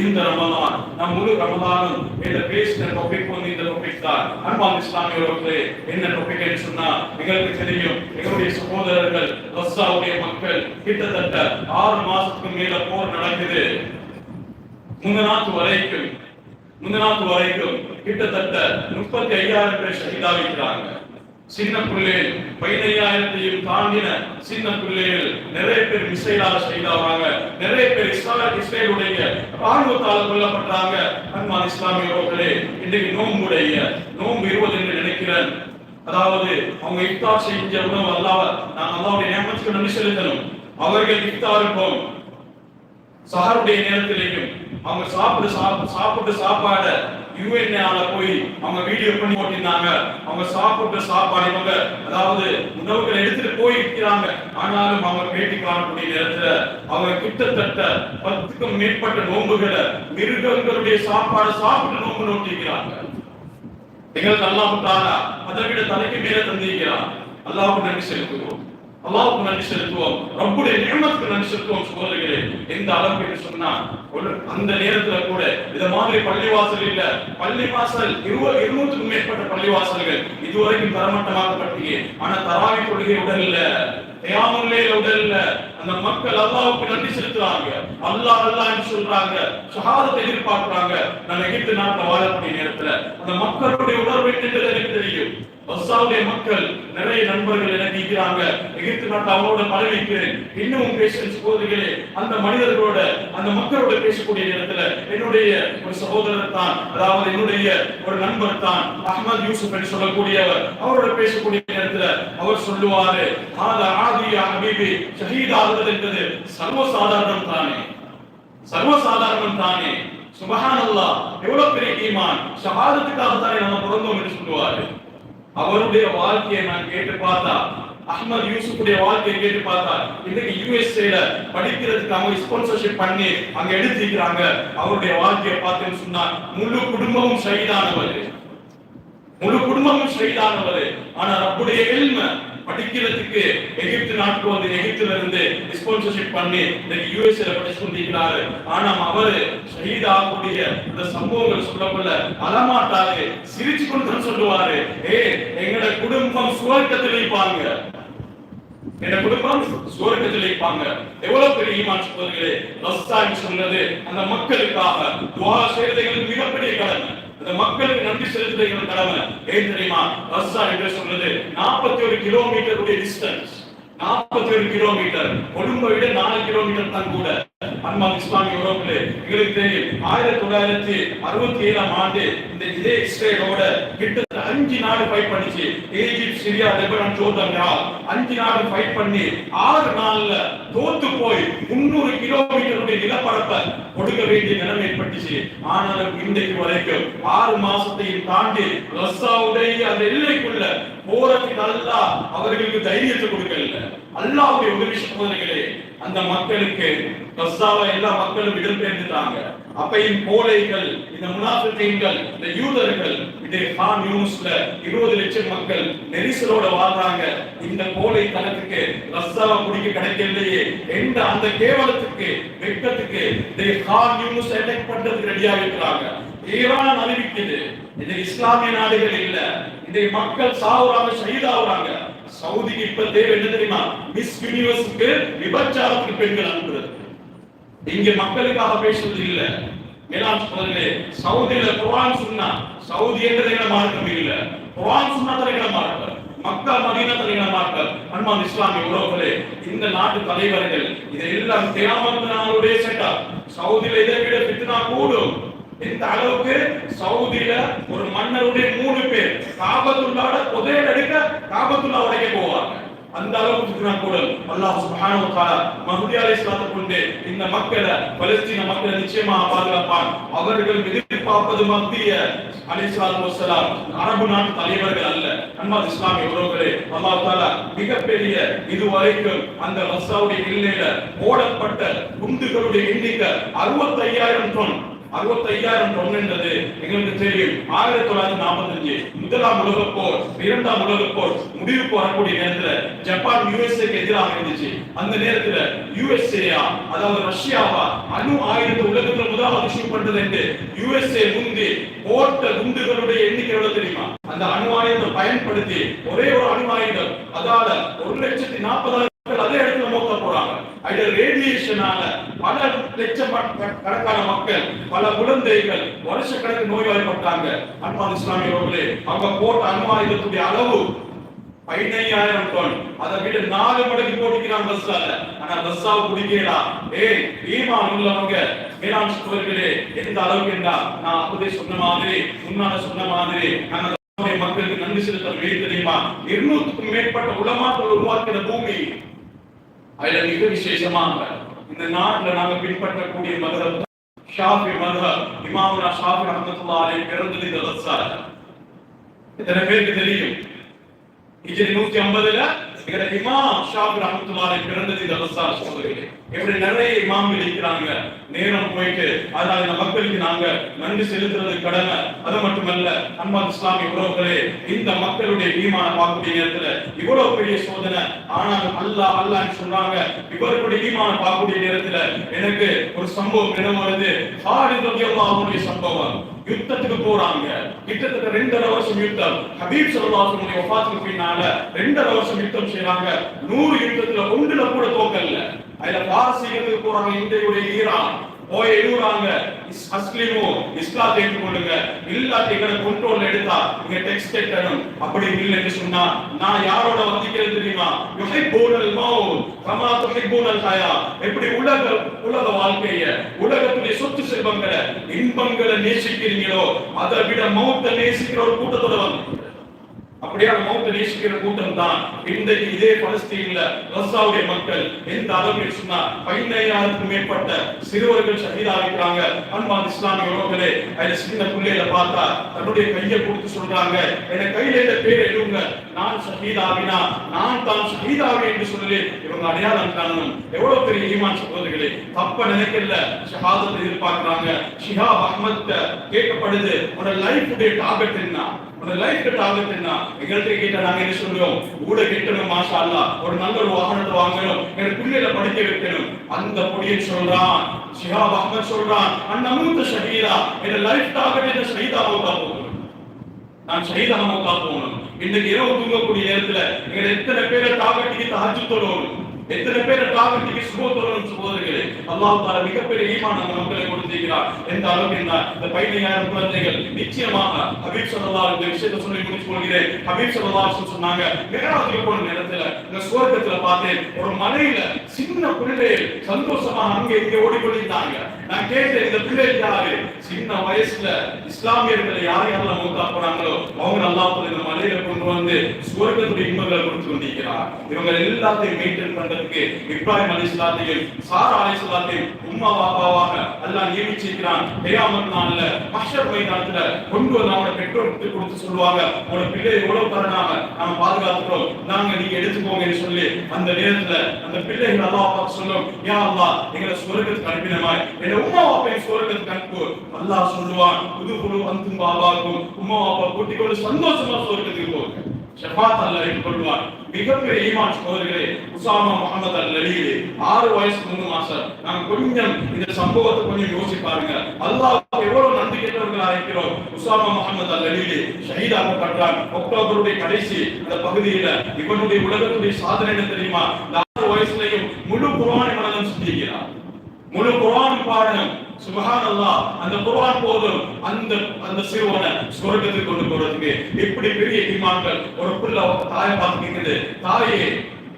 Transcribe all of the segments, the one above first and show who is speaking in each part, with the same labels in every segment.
Speaker 1: இந்த ரமதான் நம் முழு ரமதானும் இந்த பேசின டாபிக் வந்து இந்த டாபிக் தான். அன்பான் இஸ்லாமியர்களே என்ன டாபிக் என்று சொன்னா எங்களுக்கு தெரியும் எங்களுடைய சகோதரர்கள் ரஸ்ஸாவுடைய மக்கள் கிட்டத்தட்ட ஆறு மாசத்துக்கு மேல போர் நடக்குது. முந்தநாத்து வரைக்கும் முந்தநாத்து வரைக்கும் கிட்டத்தட்ட முப்பத்தி ஐயாயிரம் பேர் ஷஹீதாவிக்கிறாங்க சின்ன பிள்ளைகள் பதினையாயிரத்தையும் தாண்டின சின்ன பிள்ளைகள் நிறைய பேர் மிசைலால ஷஹீதாவாங்க நிறைய பேர் இஸ்லாமிய இஸ்ரேலுடைய ராணுவத்தால் கொல்லப்பட்டாங்க அன்பான் இஸ்லாமியர்களே இன்றைக்கு நோம்புடைய நோம்பு இருபது என்று நினைக்கிறேன். அதாவது அவங்க இஃப்தார் செஞ்ச உணவு அல்லாவ நான் அல்லாவுடைய நியமத்துக்கு நன்றி செலுத்தணும். அவர்கள் இஃப்தாருக்கும் சஹருடைய நேரத்திலேயும் அவங்க சாப்பிட்டு சாப்பிட்டு சாப்பாடை யுஎன்ஆல போய் அவங்க வீடியோ பண்ணி போட்டிருந்தாங்க. அவங்க சாப்பிட்ட சாப்பாடு இவங்க அதாவது உணவுகள் எடுத்துட்டு போய் இருக்கிறாங்க ஆனாலும் அவங்க பேட்டி காணக்கூடிய நேரத்துல அவங்க கிட்டத்தட்ட பத்துக்கும் மேற்பட்ட நோன்புகளை மிருகங்களுடைய சாப்பாடு சாப்பிட்டு நோன்பு நோட்டிருக்கிறாங்க எங்களுக்கு அல்லாஹ் தாரா அதை விட தலைக்கு மேல தந்திருக்கிறான். அல்லாஹ்வுக்கு நன்றி செலுத்துவோம் அல்லாவுக்கு நன்றி செலுத்துவோம். ரப்புடைய நியமத்துக்கு நன்றி செலுத்துவோம் சகோதரர்களே எந்த அளவுக்கு என்று சொன்னா அந்த நேரத்துல கூட இந்த மாதிரி பள்ளிவாசல் இல்ல. பள்ளிவாசல் இருபது இருநூற்றுக்கும் மேற்பட்ட பள்ளிவாசல்கள். இதுவரைக்கும் தரமட்டமாக்கப்பட்டீங்க ஆனா தராவி கொள்கை உடல் இல்ல. தியாமுல்லே உடல் இல்ல. அந்த மக்கள் அல்லாவுக்கு நன்றி செலுத்துறாங்க. அல்லாஹ் அல்லாஹ் சொல்றாங்க. சகாதத்தை எதிர்பார்க்கிறாங்க. நான் எகிப்து நாட்டை வாழக்கூடிய நேரத்துல அந்த மக்களுடைய உணர்வு எனக்கு தெரியும்? பஸ்ஸாவுடைய மக்கள் நிறைய நண்பர்கள் எனக்கு இருக்கிறாங்க. எகிப்து நாட்டு அவங்களோட பழகிக்கிறேன் இன்னும் பேசுற சகோதரிகளே அந்த மனிதர்களோட அந்த மக்களோட பேசக்கூடிய நேரத்துல என்னுடைய ஒரு சகோதரர் தான் அதாவது என்னுடைய ஒரு நண்பர் தான் அஹ்மத் யூசுப் என்று சொல்லக்கூடியவர். அவரோட பேசக்கூடிய நேரத்துல அவர் சொல்லுவாரு ஆதி ஆதியா ஹபீபி ஷஹீத் ஆகுவது என்பது சர்வசாதாரணம் தானே. சர்வசாதாரணம் தானே. சுபஹானல்லா எவ்வளவு பெரிய ஈமான். ஷஹாதத்துக்காக தானே நம்ம பிறந்தோம் என்று சொல்லுவாரு. அவருடைய வாழ்க்கையை நான் கேட்டு பார்த்தா அஹ்மத் யூசுஃபுடைய வாழ்க்கையை கேட்டு பார்த்தா இன்னைக்கு யூஎஸ்ஏல படிக்கிறதுக்கு அவங்க ஸ்பான்சர்ஷிப் பண்ணி அங்க எடுத்திருக்கிறாங்க. அவருடைய வாழ்க்கையை பார்த்தேன்னு சொன்னா முழு குடும்பமும் ஷஹீதானவர். முழு குடும்பமும் ஷஹீதானவர். ஆனா ரப்புடைய படிக்கிறதுக்கு எகிப்து நாட்டுக்கு வந்து எகிப்துல இருந்து ஸ்பான்சர்ஷிப் பண்ணி இன்னைக்கு யூஎஸ்ஏல படிச்சு கொண்டிருக்கிறாரு. ஆனா அவரு ஷஹீத் ஆகக்கூடிய இந்த சம்பவங்கள் சொல்லப்படல. அலமாட்டாரு. சிரிச்சு கொண்டு சொல்லுவாரு. ஏ எங்கட குடும்பம் சுவர்க்கத்தில் இருப்பாங்க. என் குடும்பம் சுவர்க்கத்தில் இருப்பாங்க. எவ்வளவு பெரிய ஈமான் சகோதரர்களே சொன்னது அந்த மக்களுக்காக துவா செய்யறது எங்களுக்கு மிகப்பெரிய கடமை. அந்த மக்களுக்கு நன்றி செலுத்துறது எங்களுக்கு கடமை. ஏன் தெரியுமா? ரஸ்தா என்று சொல்றது நாற்பத்தி ஒரு கிலோமீட்டருடைய டிஸ்டன்ஸ் நாற்பத்தி ஒரு கிலோமீட்டர் கொழும்பை விட நாலு கிலோமீட்டர் தான் கூட. அன்பான் இஸ்லாமிய உறவுகளே எங்களுக்கு தெரியும் ஆயிரத்தி தொள்ளாயிரத்தி அறுபத்தி ஏழாம் ஆண்டு இந்த இதே இஸ்ரேலோட கிட்டத்தட்ட அஞ்சு நாடு ஃபைட் பண்ணிச்சு. ஈஜிப்ட் சிரியா லெபனான் ஜோர்டன் அஞ்சு நாடு ஃபைட் பண்ணி ஆறு நாள்ல தோத்து போய் முன்னூறு கிலோமீட்டருடைய நிலப்பரப்பை கொடுக்க வேண்டிய நிலைமை ஏற்பட்டுச்சு. ஆனாலும் இன்றைக்கு வரைக்கும் ஆறு மாசத்தையும் தாண்டி ரஸ்ஸாவுடைய அந்த எல்லைக்குள்ள போறதுக்கு அல்லாஹ் அவர்களுக்கு தைரியத்தை கொடுக்கல. அல்லாவுடைய உதவி சகோதரிகளே அந்த மக்களுக்கு கஸ்ஸாவை எல்லா மக்களும் இடம்பெயர்ந்துட்டாங்க அப்பையும் கோழைகள் இந்த முனாஃபிகீன்கள் இந்த யூதர்கள் இதே கான் யூனுஸ்ல இருபது லட்சம் மக்கள் நெரிசலோட வாழ்றாங்க. இந்த கோழை தனத்துக்கு ரஸ்ஸாவை குடிக்க கிடைக்கலையே எந்த அந்த கேவலத்துக்கு வெட்கத்துக்கு இதே ஹான் யூனுஸ் அட்டாக் பண்றதுக்கு ரெடியா இருக்கிறாங்க ஈரான் அறிவிக்குது. இது இஸ்லாமிய நாடுகள் இல்ல. இதை மக்கள் சாவுறாங்க ஷஹீதாவுறாங்க சவுதிக்கு இப்ப தேவை என்ன தெரியுமா? மிஸ் யூனிவர்ஸுக்கு விபச்சாரத்துக்கு பெண்கள் அனுப்புறது. இங்க மக்களுக்காக பேசுவது இல்ல. மேலாம் சொல்றே சவுதியில குரான் சொன்னா சவுதி என்றது எங்க மார்க்கம் இல்ல. குரான் சொன்னா தலைகள மார்க்கம். மக்கா மதீனா தலைகள மார்க்கம். அன்பான் இஸ்லாமிய உறவுகளே இந்த நாட்டு தலைவர்கள் இதெல்லாம் தியாமத்து நாளுடைய செட்டா சவுதியில இதை விட பித்துனா கூடும். எந்த அளவுக்கு? சவுதியில ஒரு மன்னருடைய மூணு பேர் காபத்துள்ளாட புதையல் எடுக்க காபத்துள்ளா உடைக்க போவாங்க. அந்த அளவுக்கு ஃபித்னா அல்லாஹ் சுப்ஹானஹு வ தஆலா மஹ்தி அலைஹிஸ்ஸலாத்தை கொண்டு இந்த மக்களை பலஸ்தீன மக்களை நிச்சயமாக பாதுகாப்பான். அவர்கள் எதிர்பார்ப்பது மத்திய அலைஹிஸ்ஸலாத்து வஸ்ஸலாம். அரபு நாட்டு தலைவர்கள் அல்ல. அன்பாத் இஸ்லாமிய உறவுகளே அல்லாஹ் தாலா மிகப்பெரிய இதுவரைக்கும் அந்த ரஸ்ஸாவுடைய எல்லையில போடப்பட்ட குண்டுகளுடைய எண்ணிக்கை அறுபத்தையாயிரம் டன். அறுபத்தையாயிரம் டன் என்றது எங்களுக்கு தெரியும். ஆயிரத்தி தொள்ளாயிரத்தி நாற்பத்தஞ்சு முதலாம் உலகப் போர் இரண்டாம் உலகப் போர் முடிவுக்கு வரக்கூடிய நேரத்துல ஜப்பான் யுஎஸ்ஏக்கு எதிராக இருந்துச்சு. அந்த நேரத்துல யுஎஸ்ஏயா அதாவது ரஷ்யாவா அணு ஆயுதத்தை உலகத்துல முதலாவது ஷூட் பண்றது என்று யுஎஸ்ஏ முந்தி போட்ட குண்டுகளுடைய எண்ணிக்கை எவ்வளவு தெரியுமா? அந்த அணு ஆயுதத்தை பயன்படுத்தி ஒரே ஒரு அணு ஆயுதம் அதால ஒரு லட்சத்தி நாற்பதாயிரம் அதே இடத்துல மோத்த போறாங்க. அது ரேடியேஷனால லட்சக்கணக்கான மக்கள் பல குழந்தைகள் வருஷக்கணக்கு நோய்வாய்ப்பட்டாங்க அன்பான் இஸ்லாமியர்களே அவங்க போட்ட அணு அளவு பதினையாயிரம் டன். அதை விட நாலு மடங்கு போட்டிக்கிறான் பஸ்ஸால. ஆனா பஸ்ஸாவை குடிக்கலாம் ஏய் ஈமான் உள்ளவங்க மேலாண் சுவர்களே எந்த அளவுக்கு நான் அப்பதே சொன்ன மாதிரி முன்னால சொன்ன மாதிரி நாங்க மக்களுக்கு நன்றி செலுத்த வேண்டும் தெரியுமா? இருநூத்துக்கும் மேற்பட்ட உலமாக்கள் உருவாக்கிற பூமி. அதுல மிக விசேஷமாக இந்த நாட்டுல நாங்க பின்பற்றக்கூடிய மதம் ஷாஃபி மதம் இமாமுனா ஷாஃபி ரஹமத்துல்லாஹி அலைஹி பிறந்தது இந்த வசார் இத்தனை பேருக்கு தெரியும்? ஹிஜ்ரி நூத்தி ஐம்பதுல எங்கட இமாம் ஷாஃபி ரஹமத்துல்லாஹி அலைஹி பிறந்தது இந்த வசார் சகோதரிகளே. எப்படி நிறைய இமாம்கள் இருக்கிறாங்க. நேரம் போயிட்டு அதனால இந்த மக்களுக்கு நாங்க நன்றி செலுத்துறது கடமை. அது மட்டுமல்ல அன்பா இஸ்லாமிய உறவுகளே இந்த மக்களுடைய ஈமான பார்க்கக்கூடிய நேரத்துல இவ்வளவு பெரிய சோதனை. ஆனால் அல்லா அல்லாஹ் சொல்றாங்க. இவர்களுடைய ஈமான பார்க்கக்கூடிய நேரத்துல எனக்கு ஒரு சம்பவம் நினைவு வருது? ஹாரித் சம்பவம். யுத்தத்துக்கு போறாங்க. கிட்டத்தட்ட ரெண்டரை வருஷம் யுத்தம். ஹபீப் சல்லாசனுடைய வஃபாத்துக்கு பின்னால ரெண்டரை வருஷம் யுத்தம் செய்யறாங்க நூறு யுத்தத்துல ஒன்றுல கூட தோக்கல்ல. அதுல பாரசீகத்துக்கு போறாங்க இந்தியுடைய ஈரான் போய் எழுதுறாங்க அஸ்லிமோ இஸ்லாத்தை ஏற்றுக்கொள்ளுங்க இல்லாட்டி எங்களை கொண்டோல் எடுத்தா இங்க டெக்ஸ்ட் கட்டணும் அப்படி இல்லை என்று சொன்னா நான் யாரோட வந்திக்கிறது தெரியுமா யுஹிப்பூனல் மௌத் கமா துஹிப்பூனல் தாயா எப்படி உலக உலக வாழ்க்கைய உலகத்துடைய சொத்து செல்வங்களை இன்பங்களை நேசிக்கிறீங்களோ அதை விட மௌத்தை நேசிக்கிற ஒரு கூட்டத்தோட வந்து அப்படியான மௌத்த நேசிக்கிற கூட்டம் தான் இன்றைக்கு இதே பலஸ்தீன்ல ரஸ்ஸாவுடைய மக்கள் எந்த அளவுக்கு சொன்னா பதினையாயிரத்துக்கும் மேற்பட்ட சிறுவர்கள் ஷஹீதாகிறாங்க அன்பான் இஸ்லாமிய உறவுகளே அதுல சின்ன பிள்ளைகளை பார்த்தா தன்னுடைய கையை கொடுத்து சொல்றாங்க. என் கையில இந்த பேர் எழுவுங்க நான் ஷஹீதாவினா நான் தான் ஷஹீதாவி என்று சொல்லி இவங்க அடையாளம் காணணும். எவ்வளவு பெரிய ஈமான் சகோதரிகளே தப்ப நினைக்கல. ஷஹாதத்தை எதிர்பார்க்கிறாங்க. ஷிஹாப் அஹ்மத் கேட்கப்படுது உன்னோட லைஃப் உடைய டார்கெட் என்ன? உன்னோட லைஃப் டார்கெட் என்ன? எங்கள்கிட்ட கேட்டா நாங்க என்ன சொல்றோம் கூட கெட்டணும் மாஷா அல்லா ஒரு நல்ல ஒரு வாகனத்தை வாங்கணும். எனக்கு பிள்ளைகளை படிக்க வைக்கணும். அந்த பொடியை சொல்றான். ஷிஹாப் அஹ்மத் சொல்றான். அந்நமூத்த ஷஹீதா என் லைஃப் டார்கெட் என்ன? ஷஹீதா மௌத்தா நான் ஷஹீதா மௌத்தா போகணும். இன்னைக்கு இரவு தூங்கக்கூடிய நேரத்துல எங்களை எத்தனை பேரை டார்கெட்டுக்கு தஹஜ்ஜு தொழணும் எத்தனை பேர் காவிரிக்கு சுகோதரன் தொழணும் அல்லாஹ் தால மிகப்பெரிய ஈமான் அந்த மக்களை கொடுத்திருக்கிறார். எந்த அளவுக்கு என்றால் இந்த பதினையாயிரம் குழந்தைகள் நிச்சயமாக ஹபீப் ஸல்லல்லாஹு இந்த விஷயத்தை சொல்லி முடிச்சு கொள்கிறேன். ஹபீப் ஸல்லல்லாஹு சொன்னாங்க மேராஜுக்கு போன நேரத்துல இந்த சுவர்க்கத்துல பார்த்தேன் ஒரு மலையில சின்ன பிள்ளைகள் சந்தோஷமா அங்கே இங்கே ஓடிக்கொண்டிருந்தாங்க. நான் கேட்டேன் இந்த பிள்ளைகள் யாரு? சின்ன வயசுல இஸ்லாமியர்கள் யார் யாரெல்லாம் மூத்தா போனாங்களோ அவங்க அல்லாஹ் இந்த மலையில கொண்டு வந்து சுவர்க்கத்துடைய இன்பங்களை கொடுத்து கொண்டிருக்கிறார். இவங்க எல்லாத்தையும் மெயின்டைன் செய்வதற்கு இப்ராஹிம் அலி இஸ்லாத்தையும் சாரா அலி இஸ்லாத்தையும் உம்மா பாபாவாக அல்லாஹ் நியமிச்சிருக்கிறான். கியாமத் நாள்ல போய் மைதானத்துல கொண்டு வந்து அவங்களோட பெற்றோருக்கு கொடுத்து சொல்லுவாங்க. உங்களோட பிள்ளை எவ்வளவு தரணாங்க நாம பாதுகாத்துக்கிறோம். நாங்க நீங்க எடுத்துக்கோங்கன்னு சொல்லி அந்த நேரத்துல அந்த பிள்ளைகள் அல்லா பார்த்து சொல்லும். யா அல்லா எங்களை சுவர்க்கத்துக்கு அனுப்பினமாய் என் உம்மா பாப்பையும் சுவர்க்கத்துக்கு அனுப்பு. அல்லாஹ் சொல்லுவான் புது குழு வந்தும் பாபாக்கும். உம்மா பாப்பா கூட்டிக்கொண்டு சந்தோஷமா சுவர்க்கத்துக்கு போங்க. ஷஃபாத் அல்லாஹ் ஏற்றுக்கொள்வார் மிகப்பெரிய ஈமான் சகோதரர்களே உசாமா முகமது அல் அலியிலே ஆறு வயசு மூணு மாசம். நாங்க கொஞ்சம் இந்த சம்பவத்தை கொஞ்சம் யோசிச்சு பாருங்க. அல்லாஹ் எவ்வளவு நன்றி கேட்டவர்களா இருக்கிறோம் உசாமா முகமது அல் அலியிலே ஷஹீதாகப்பட்டான் அக்டோபருடைய கடைசி அந்த பகுதியில இவனுடைய உலகத்துடைய சாதனை என்ன தெரியுமா? இந்த ஆறு வயசுலயும் முழு குரானை மனதம் சிந்திக்கிறார் முழு குரான் பாடணும் அல்லாஹ் அந்த குர்ஆன் போதும். அந்த அந்த சிறுவனை சொர்க்கத்துக்கு கொண்டு போறதுக்கு. எப்படி பெரிய ஈமான்கள் ஒரு பிள்ளை தாயை பார்த்து நிற்குது தாயே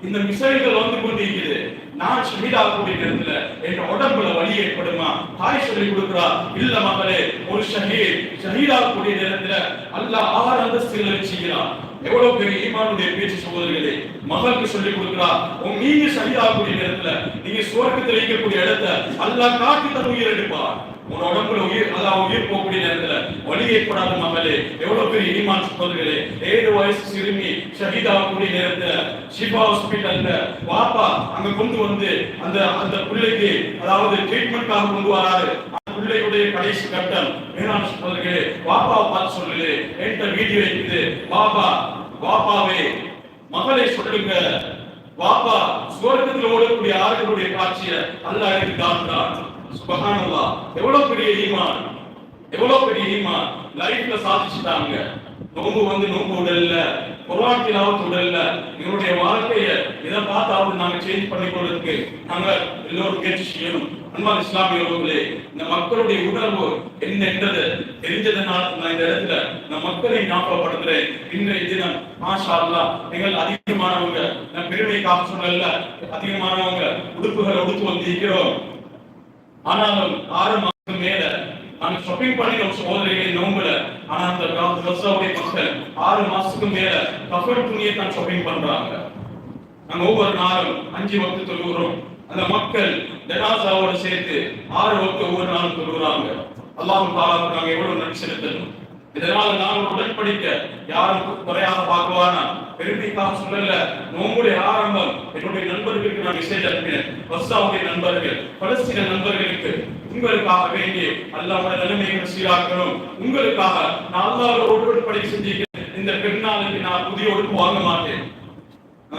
Speaker 1: இந்த மிசைல்கள் வந்து கொண்டிருக்குது நான் ஷஹீதாகக்கூடிய நேரத்துல என் உடம்புல வலி ஏற்படுமா? தாய் சொல்லி கொடுக்கிறா இல்ல மகளே ஒரு ஷஹீத் ஷஹீதாகக்கூடிய நேரத்துல அல்ல ஆறு அந்தஸ்துகளை செய்கிறான் எவ்வளவு பெரிய ஈமானுடைய பேச்சு சகோதரிகளே மகளுக்கு சொல்லி கொடுக்கிறா உங்க நீங்க கூடிய நேரத்துல நீங்க சுவர்க்கத்தில் இருக்கக்கூடிய இடத்த அல்லா காட்டி தன் உயிர் எடுப்பார் உன் உடம்புல உயிர் அதாவது உயிர் போகக்கூடிய நேரத்துல வலி ஏற்படாத மகளே எவ்வளவு பெரிய ஈமான் சகோதரர்களே. ஏழு வயசு சிறுமி ஷஹீதா நேரத்துல ஷிபா ஹாஸ்பிட்டல்ல பாப்பா அங்க கொண்டு வந்து அந்த அந்த பிள்ளைக்கு அதாவது ட்ரீட்மெண்ட்காக கொண்டு வராரு. அந்த பிள்ளையுடைய கடைசி கட்டம். மேலான சகோதரர்களே பாப்பாவை பார்த்து சொல்லுது என்கிட்ட வீடியோ இருக்குது. பாபா பாப்பாவே மகளை சொல்லுங்க. பாப்பா சுவர்க்கத்தில் ஓடக்கூடிய ஆறுகளுடைய காட்சியை அல்ல எனக்கு காட்டுறான் சுபஹானல்லாஹ் எவ்வளவு பெரிய ஈமான்? எவ்வளவு பெரிய ஈமான்? லைஃப்ல சாதிச்சுட்டாங்க. நோம்பு வந்து நோம்பு உடல்ல. குர்ஆன் உடல்ல. இவருடைய வாழ்க்கைய இதை பார்த்தாவது நாங்க சேஞ்ச் பண்ணி கொள்றதுக்கு நாங்க எல்லோரும் முயற்சி செய்யணும். அன்பான இஸ்லாமியர்களே இந்த மக்களுடைய உணர்வு என்ன என்றது தெரிஞ்சதுனால நான் இந்த இடத்துல இந்த மக்களை ஞாபகப்படுத்துறேன். இன்றைய தினம் மாஷா அல்லா நீங்கள் அதிகமானவங்க நான் பெருமைக்காக சொல்லல அதிகமானவங்க உடுப்புகளை உடுத்து வந்திருக்கிறோம். ஆனாலும் ஆறு மாதம் மேல நாங்க ஷாப்பிங் பண்ணினோம் சகோதரிகளை நோம்புல ஆனா அந்த காலத்து மக்கள் ஆறு மாசத்துக்கு மேல கஃபர் துணியை தான் ஷாப்பிங் பண்றாங்க. நாங்க ஒவ்வொரு நாளும் அஞ்சு வகுத்து தொழுகிறோம். அந்த மக்கள் ஜனாசாவோட சேர்த்து ஆறு வகுத்து ஒவ்வொரு நாளும் தொழுகிறாங்க. அல்லாஹும் தாலாவுக்கு நாங்க எவ்வளவு நன்றி செலுத்தணும். இதனால நான் உடன்படிக்க யாரும் குறையாக பார்க்குவானா? பெருமைக்காக சொல்லல. நோம்புடைய ஆரம்பம் என்னுடைய நண்பர்களுக்கு நான் மெசேஜ் அனுப்பினேன். வர்ஷாவுடைய நண்பர்கள் பலஸ்தீன நண்பர்களுக்கு உங்களுக்காக வேண்டி அல்லாவோட நிலைமைகளை சீராக்கணும். உங்களுக்காக நான் அல்லாவோட உடன்படி செஞ்சிருக்கேன் இந்த பெருநாளுக்கு நான் புதிய உடுப்பு வாங்க மாட்டேன்.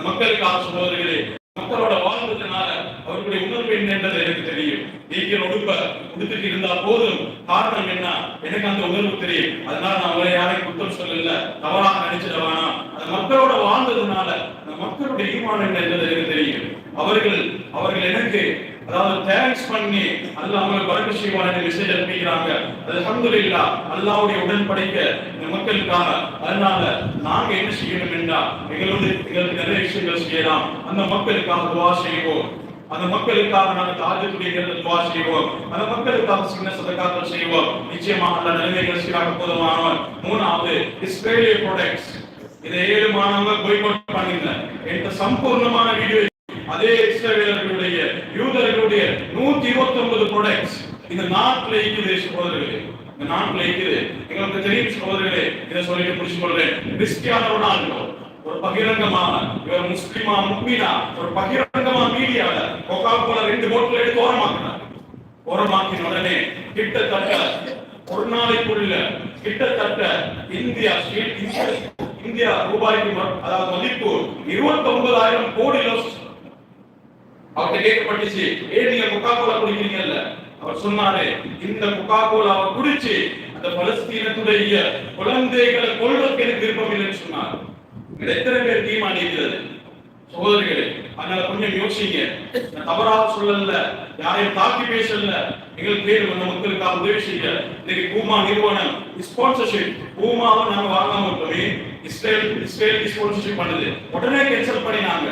Speaker 1: மக்களுக்காக சொல்வர்களே மக்களோட வாழ்ந்ததுனால அவர்களுடைய உணர்வு என்னன்றது எனக்கு தெரியும். நீங்க உடுப்ப உடுத்துட்டு இருந்தா போதும். காரணம் என்ன? எனக்கு அந்த உணர்வு தெரியும். அதனால நான் அவரை யாரையும் குற்றம் சொல்லல. தவறாக நினைச்சிட வேணாம் அந்த மக்களோட வாழ்ந்ததுனால அந்த மக்களுடைய ஈமான் என்ன என்றது எனக்கு தெரியும். அவர்கள் அவர்கள் எனக்கு அதாவது தேங்க்ஸ் பண்ணி அல்லாஹ் அவங்களை வரக்கு செய்வான் மெசேஜ் அனுப்பிக்கிறாங்க. அல்ஹம்துலில்லா அல்லாஹ்வுடைய உடன்படிக்க இந்த மக்களுக்காக. அதனால நாங்க என்ன செய்யணும் என்றா எங்களுடைய எங்களுக்கு நிறைய விஷயங்கள் செய்யலாம். அந்த மக்களுக்காக துவா செய்வோம். அந்த மக்களுக்காக நாங்கள் தாஜத்துடைய துவா செய்வோம். அந்த மக்களுக்காக சின்ன சதக்காக்கள் செய்வோம். நிச்சயமாக அந்த நிலைமைகள் சீராக போதுமானவர். மூணாவது இஸ்ரேலிய ப்ராடக்ட்ஸ் இதை ஏழு மாணவங்க போய்கோட் பண்ணிங்க என்ற சம்பூர்ணமான வீடியோ அதே இஸ்ரேலியர்களுடைய யூதர்களுடைய நூத்தி இருபத்தி ஒன்பது ப்ராடக்ட்ஸ் இந்த நாட்டில் இருக்குது சகோதரர்களே. இந்த நாட்டில் இருக்குது. எங்களுக்கு தெரியும் சகோதரர்களே. இதை சொல்லிட்டு புடிச்சு கொள்றேன் கிறிஸ்டியானோ ரொனால்டோ ஒரு பகிரங்கமான இவர் முஸ்லிமா முக்மினா ஒரு பகிரங்க மீடியால கொக்கா கோலா ரெண்டு போட்டில் எடுத்து ஓரமாக்கினார் ஓரமாக்கின உடனே கிட்டத்தட்ட ஒரு நாளைக்குள்ள கிட்டத்தட்ட இந்தியா ஸ்டேட் இந்தியா இந்தியா ரூபாய்க்கு ம- அதாவது மதிப்பு இருபத்தி ஒன்பதாயிரம் கோடி லட்சம் அவர்கிட்ட கேட்கப்பட்டுச்சு ஏன் நீங்க கொக்கா கோலா குடிக்கிறீங்கல்ல? அவர் சொன்னாரு இந்த கொக்கா கோலாவை குடிச்சு அந்த பலஸ்தீனத்துடைய குழந்தைகளை கொள்வதற்கு எனக்கு விருப்பம் இல்லைன்னு சொன்னார். எத்தனை பேர் தீர்மானம் சகோதரிகளே அதனால கொஞ்சம் யோசிங்க. தவறாக சொல்லல யாரையும் தாக்கி பேசல. எங்களுக்கு பேர் அந்த மக்களுக்காக உதவி செய்ய இன்னைக்கு பூமா நிறுவனம் ஸ்பான்சர்ஷிப் பூமாவை நாங்க வாங்காம இருக்கோமே. இஸ்ரேல் இஸ்ரேல் ஸ்பான்சர்ஷிப் பண்ணுது. உடனே கேன்சல் பண்ணினாங்க.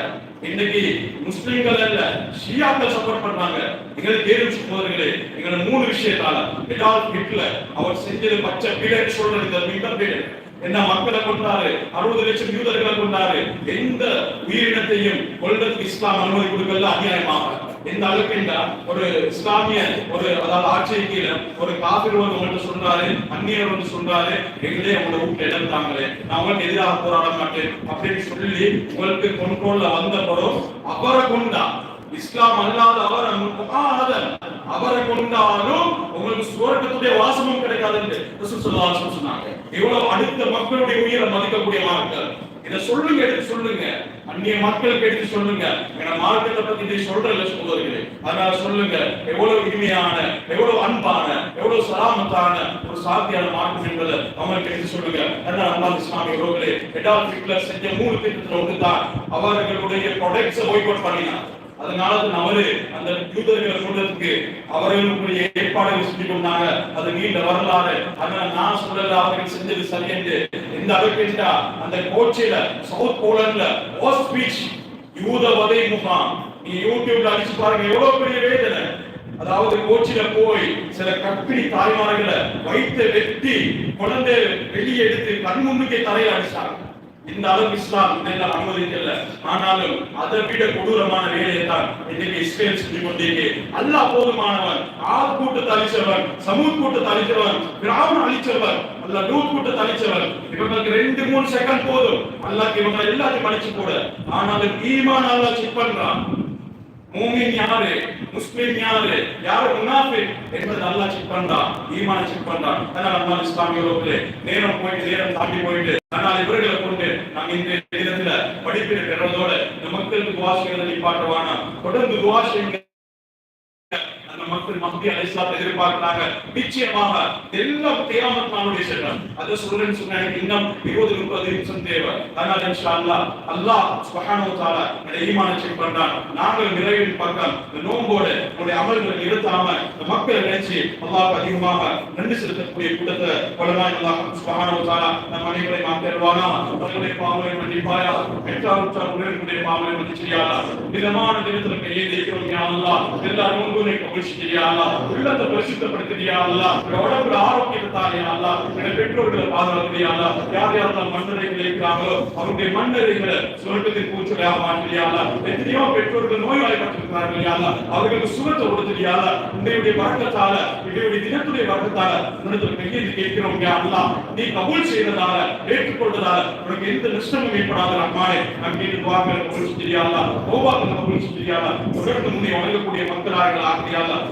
Speaker 1: இன்னைக்கு முஸ்லிம்கள் அல்ல ஷியாக்கள் சப்போர்ட் பண்றாங்க. எங்களுக்கு தேர்வு சகோதரர்களே எங்களை மூணு விஷயத்தால. ஹிட்லர் அவர் செஞ்சது பச்சை பீடர் சொல்றது இந்த மிக பீடர் என்ன மக்களை கொண்டாரு அறுபது லட்சம் யூதர்களை கொண்டாரு எந்த உயிரினத்தையும் கொள்றதுக்கு இஸ்லாம் அனுமதி கொடுக்கல அநியாயமாக. எந்த அளவுக்கு என்றால் ஒரு இஸ்லாமிய ஒரு அதாவது ஆட்சியை கீழே ஒரு காபிர் வந்து உங்கள்ட்ட சொல்றாரு அந்நியர் வந்து சொல்றாரு எங்களே உங்களோட வீட்டுல இடம் தாங்களே நான் உங்களுக்கு எதிராக போராட மாட்டேன் அப்படின்னு சொல்லி உங்களுக்கு கொண்டோல்ல வந்த பிறகு அவரை கொண்டா. இஸ்லாம் அல்லாத அவர் அவரை கொண்டாலும் உங்களுக்கு சுவர்க்கத்துடைய வாசமும் கிடைக்காதுன்னு ரசூல் சொன்னாங்க. இவ்வளவு அடுத்த மக்களுடைய உயிரை மதிக்கக்கூடிய மார்க்கம் இதை சொல்லுங்க எடுத்து சொல்லுங்க. அந்நிய மக்களுக்கு எடுத்து சொல்லுங்க. என மார்க்கத்தை பத்தி இதை சொல்றல சகோதரர்களே. அதனால சொல்லுங்க எவ்வளவு இனிமையான எவ்வளவு அன்பான எவ்வளவு சலாமத்தான ஒரு சாத்தியான மார்க்கம் என்பதை அவங்களுக்கு எடுத்து சொல்லுங்க. அதனால அல்லாஹ் இஸ்லாமிய உறவுகளே எடால்ஃப் செஞ்ச மூணு திட்டத்துல ஒன்று தான் அவர்களுடைய ப்ரொடக்ட்ஸை போய்கோட் பண்ணினார் அதனால அவரு அந்த யூதர்களை சொல்றதுக்கு அவர்களுடைய ஏற்பாடுகள் செஞ்சு கொண்டாங்க. அது நீண்ட வரலாறு. அதனால நான் சொல்லல அவர்கள் செஞ்சது சரி என்று. எந்த அளவுக்கு அந்த கோச்சில சவுத் போலண்ட்ல ஓஸ்ட் பீச் யூத வதை முகாம். நீ யூடியூப்ல அடிச்சு பாருங்க எவ்வளவு பெரிய வேதனை. அதாவது கோச்சில போய் சில கற்பிணி தாய்மார்களை வைத்த வெட்டி குழந்தை வெளியே எடுத்து கண் முன்னுக்கே தலையில அடிச்சாங்க. இந்த அளவுக்கு இஸ்லாம் இதெல்லாம் அனுமதிக்கல. ஆனாலும் அதை விட கொடூரமான வேலையை தான் இன்னைக்கு இஸ்ரேல் செஞ்சு கொண்டிருக்கு. அல்லாஹ் போதுமானவன். ஆர் கூட்டத்தை அழிச்சவன் சமூக கூட்டத்தை அழிச்சவன் கிராமம் அழிச்சவன் அல்ல லூத் கூட்டத்தை அழிச்சவன் இவங்களுக்கு ரெண்டு மூணு செகண்ட் போதும். அல்லாஹ் இவங்க எல்லாத்தையும் அழிச்சு போட. ஆனாலும் ஈமான் அல்லாஹ் செக் பண்றான். மூமின் யாரு? முஸ்லிம் யாரு? யாரு முனாஃபிக் என்பது அல்லாஹ் செக் பண்றான். ஈமான செக் பண்றான். அதனால அல்லாஹ் நேரம் போயிட்டு நேரம் தாண்டி போயிட்டு ஆனால் இவர்கள் கொண்டு நாம் இந்த தினத்துல படிப்பினை பெறதோட இந்த மக்களுக்கு துவா செய்வதை நிப்பாட்டுவானா தொடர்ந்து துவா செய்யுங்க அந்த மக்கள் மத்திய எதிர்பார்க்கிறாங்க. நிச்சயமாக எல்லாம் தியாமத் நாளுடைய செல்லம் அது சொல்றேன்னு சொன்னாங்க இன்னும் இருபது முப்பது நிமிஷம் தேவை. அதனால இன்ஷா அல்லா அல்லாஹ் சுப்ஹானஹு வ தஆலா இந்த ஈமான செக் பண்றான் நாங்கள் நிறைவின் பக்கம் இந்த நோம்போட உங்களுடைய அமல்களை நிறுத்தாம இந்த மக்களை நினைச்சு அல்லாஹ் அதிகமாக நன்றி செலுத்தக்கூடிய கூட்டத்தை கொள்ளலாம் அல்லாஹ் சுப்ஹானஹு வ தஆலா நம் அனைவரை மாற்றிடுவானா அவர்களுடைய பாவங்களை மன்னிப்பாயா? பெற்றார் உற்றார் உறவினர்களுடைய பாவங்களை மன்னிச்சியாளா விதமான தினத்திற்கு ஏன் இருக்கிறோம் யா அல்லாஹ். எல்லா நோன்புகளை கபூல் செய்யா அல்லாஹ் உள்ளத்தை பரிசுத்தப்படுத்தியா அல்லாஹ் உடம்புல ஆரோக்கியத்தை தாயா அல்லாஹ் எங்கள் பெற்றோர்களை பாதுகாத்தியா அல்லாஹ் யார் யாரெல்லாம் மண்ணறைகள் இருக்கிறாங்களோ அவருடைய மண்ணறைகளை சுவர்க்கத்தின் பூச்சலையா மாற்றியா அல்லாஹ் எத்தனையோ பெற்றோர்கள் நோய்வாய்ப்பட்டிருக்கிறார்கள் யா அல்லாஹ் அவர்களுக்கு சுகத்தை கொடுத்துட்டியா அல்லாஹ் இன்றைய வழக்கத்தால இன்றைய தினத்துடைய வழக்கத்தால உன்னிடத்தில் கையெழுத்து கேட்கிறோம் யா நீ கபூல் செய்ததால ஏற்றுக்கொண்டதால உனக்கு எந்த நஷ்டமும் ஏற்படாத ரஹ்மானே அங்கே மீது கபூல் செய்யா அல்லாஹ் ஓவாக்களை கபூல் செய்யா அல்லாஹ் தொடர்ந்து முன்னே வழங்கக்கூடிய மக்களாக ஆக்கியா அல்லாஹ்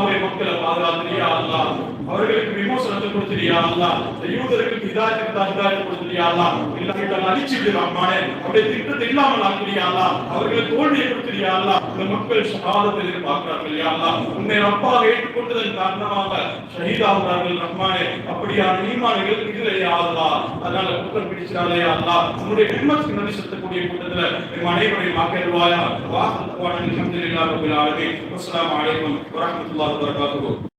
Speaker 1: அசாவுடைய மக்களை பாதுகாத்துறியா அல்லாஹ்? அவர்களுக்கு விமோசனத்தை கொடுத்துறியா அல்லாஹ்? இந்த யூதர்களுக்கு ஹிதாயத்துக்கு தான் ஹிதாயத்தை கொடுத்திரியா அல்லாஹ்? இல்லாமல் அழிச்சிட்டு ரஹ்மானே. அவருடைய திட்டத்தை இல்லாமல் ஆக்கிரியா அல்லாஹ்? அவர்களுக்கு தோல்வியை கொடுத்துறியா அல்லாஹ்? இந்த மக்கள் ஷஹாதத்தை எதிர்பார்க்கிறார்கள் யா அல்லாஹ்? உன்னை ரப்பாக ஏற்றுக்கொண்டதன் காரணமாக ஷஹீதாகிறார்கள் ரஹ்மானே. அப்படியான ஈமான்கள் இல்லையா அல்லாஹ்? அதனால குற்றம் பிடிச்சிடாதே யா அல்லாஹ். உன்னுடைய ஹிம்மத்துக்கு நன்றி செலுத்தக்கூடிய கூட்டத்தில் நம் அனைவரையும் ஆக்கிடுவாயா வாஹ் அல்ஹம்துலில்லாஹி ரப்பில் ஆலமீன். அஸ்ஸலாமு அலைக்கும் வரஹ்மத்துல்லாஹி ఆహ్వాన పరకాలకు